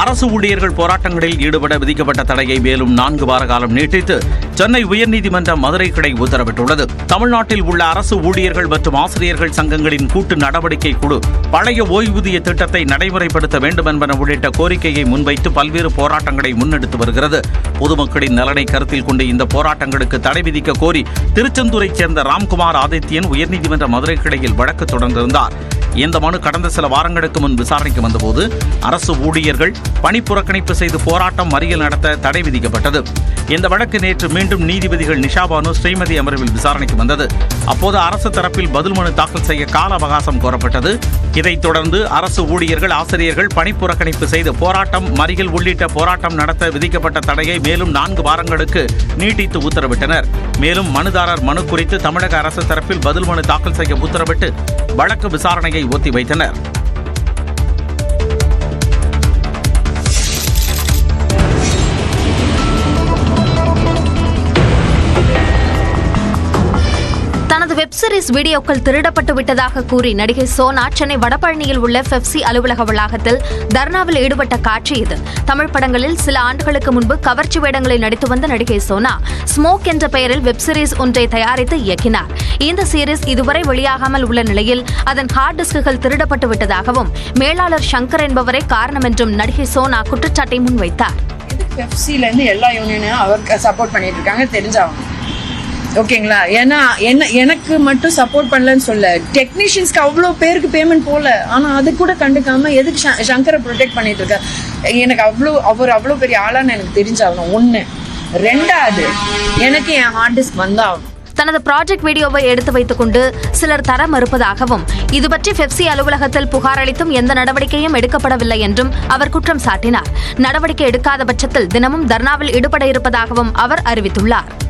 அரசு ஊழியர்கள் போராட்டங்களில் ஈடுபட விதிக்கப்பட்ட தடையை மேலும் நான்கு வார காலம் நீட்டித்து சென்னை உயர்நீதிமன்ற மதுரை கிளை உத்தரவிட்டுள்ளது. தமிழ்நாட்டில் உள்ள அரசு ஊழியர்கள் மற்றும் ஆசிரியர்கள் சங்கங்களின் கூட்டு நடவடிக்கை குழு பழைய ஓய்வூதிய திட்டத்தை நடைமுறைப்படுத்த வேண்டும் என்பன உள்ளிட்ட கோரிக்கையை முன்வைத்து பல்வேறு போராட்டங்களை முன்னெடுத்து வருகிறது. பொதுமக்களின் நலனை கருத்தில் கொண்டு இந்த போராட்டங்களுக்கு தடை விதிக்க கோரி திருச்செந்தூரைச் சேர்ந்த ராம்குமார் ஆதித்யன் உயர்நீதிமன்ற மதுரை கிளையில் வழக்கு தொடர்ந்திருந்தார். இந்த மனு கடந்த சில வாரங்களுக்கு முன் விசாரணைக்கு வந்தபோது அரசு ஊழியர்கள் பணி புறக்கணிப்பு செய்து போராட்டம் மறியல் நடத்த தடை விதிக்கப்பட்டது. இந்த வழக்கு நேற்று மீண்டும் நீதிபதிகள் நிஷாபானு ஸ்ரீமதி அமர்வில் விசாரணைக்கு வந்தது. அப்போது அரசு தரப்பில் பதில் மனு தாக்கல் செய்ய கால அவகாசம் கோரப்பட்டது. இதைத் தொடர்ந்து அரசு ஊழியர்கள் ஆசிரியர்கள் பணி புறக்கணிப்பு செய்து போராட்டம் மறியல் உள்ளிட்ட போராட்டம் நடத்த விதிக்கப்பட்ட தடையை மேலும் நான்கு வாரங்களுக்கு நீட்டித்து உத்தரவிட்டனர். மேலும் மனுதாரர் மனு குறித்து தமிழக அரசு தரப்பில் பதில் மனு தாக்கல் செய்ய உத்தரவிட்டு வழக்கு விசாரணையை ஒத்திவைத்தனர். தனது வெப் சீரிஸ் வீடியோக்கள் திருடப்பட்டு விட்டதாக கூறி நடிகை சோனா சென்னை வடபழனியில் உள்ள பெப்சி அலுவலக வளாகத்தில் தர்ணாவில் ஈடுபட்ட காட்சி இது. தமிழ் படங்களில் சில ஆண்டுகளுக்கு முன்பு கவர்ச்சி வேடங்களில் நடித்து வந்த நடிகை சோனா ஸ்மோக் என்ற பெயரில் வெப் சீரிஸ் ஒன்றை தயாரித்து இயக்கினார். இந்த சீரிஸ் இதுவரை வெளியாகாமல் உள்ள நிலையில் அதன் ஹார்ட் டிஸ்குகள் திருடப்பட்டு விட்டதாகவும் மேலாளர் சங்கர் என்பவரே காரணம் என்றும் நடிகை சோனா குற்றச்சாட்டை முன்வைத்தார். பெப்சில எல்லா யூனியனும் அவருக்கு சப்போர்ட் பண்ணிட்டு இருக்காங்க தெரிஞ்சவங்க ஓகேங்களா? ஏன்னா என்ன எனக்கு மட்டும் சப்போர்ட் பண்ணலன்னு சொல்ல. டெக்னீஷியன்ஸ்க்கு அவ்வளோ பேருக்கு பேமெண்ட் போகல ஆனால் அது கூட கண்டுக்காம எதுக்கு ச- சங்கரை ப்ரொடெக்ட் பண்ணிட்டு இருக்க? எனக்கு அவ்வளோ அவர் அவ்வளோ பெரிய ஆளான்னு எனக்கு தெரிஞ்சாகணும். ஒன்று ரெண்டாவது எனக்கு என் ஹார்ட் டிஸ்க் வந்தாகணும். தனது ப்ராஜெக்ட் வீடியோவை எடுத்து வைத்துக் கொண்டு சிலர் தர மறுப்பதாகவும் இது பற்றி பெப்சி அலுவலகத்தில் புகார் அளித்தும் எந்த நடவடிக்கையும் எடுக்கப்படவில்லை என்றும் அவர் குற்றம் சாட்டினார். நடவடிக்கை எடுக்காத பட்சத்தில் தினமும் தர்ணாவில் ஈடுபட இருப்பதாகவும் அவர் அறிவித்துள்ளார்.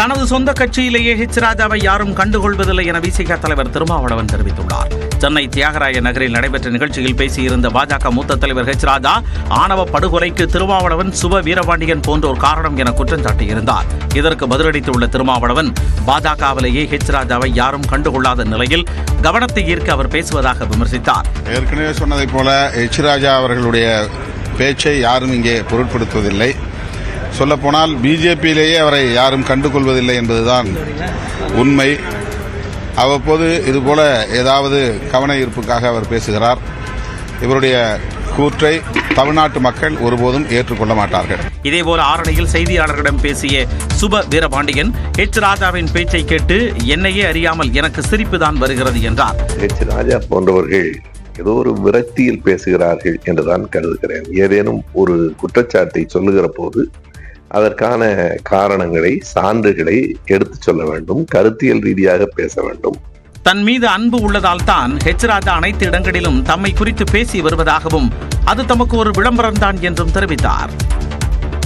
தனது சொந்த கட்சியிலேயே ஹெச் ராஜாவை யாரும் கண்டுகொள்வதில்லை என விசிக தலைவர் திருமாவளவன் தெரிவித்துள்ளார். சென்னை தியாகராய நகரில் நடைபெற்ற நிகழ்ச்சியில் பேசியிருந்த பாஜக மூத்த தலைவர் ஹெச் ராஜா ஆணவ படுகொலைக்கு திருமாவளவன் சுப வீரபாண்டியன் போன்றோர் காரணம் என குற்றம் சாட்டியிருந்தார். இதற்கு பதிலளித்துள்ள திருமாவளவன் பாஜகவிலேயே ஹெச் ராஜாவை யாரும் கண்டுகொள்ளாத நிலையில் கவனத்தை ஈர்க்க அவர் பேசுவதாக விமர்சித்தார். ஏற்கனவே சொன்னதைப் போல ஹெச் ராஜா அவர்களுடைய பேச்சை யாரும் இங்கே பொருட்படுத்துவதில்லை. சொல்லப்போனால் பிஜேபியிலேயே அவரை யாரும் கண்டுகொள்வதில்லை என்பதுதான் உண்மை. அவ்வப்போது இதுபோல ஏதாவது கவன ஈர்ப்புக்காக அவர் பேசுகிறார். இவருடைய கூற்றை தமிழ்நாட்டு மக்கள் ஒருபோதும் ஏற்றுக்கொள்ள மாட்டார்கள். இதேபோல ஆரணியில் செய்தியாளர்களிடம் பேசிய சுப வீரபாண்டியன் ஹெச் ராஜாவின் பேச்சை கேட்டு என்னையே அறியாமல் எனக்கு சிரிப்புதான் வருகிறது என்றார். எச் ராஜா போன்றவர்கள் ஏதோ ஒரு விரக்தியில் பேசுகிறார்கள் என்றுதான் கருதுகிறேன். ஏதேனும் ஒரு குற்றச்சாட்டை சொல்லுகிற போது அதற்கான காரணங்களை சான்றுகளை எடுத்துச் சொல்ல வேண்டும் கருத்தியல் ரீதியாக பேச வேண்டும். தன் மீது அன்பு உள்ளதால் தான் ஹெச் ராஜா அனைத்து இடங்களிலும் தம்மை குறித்து பேசி வருவதாகவும் அது தமக்கு ஒரு விளம்பரம் தான் என்றும் தெரிவித்தார்.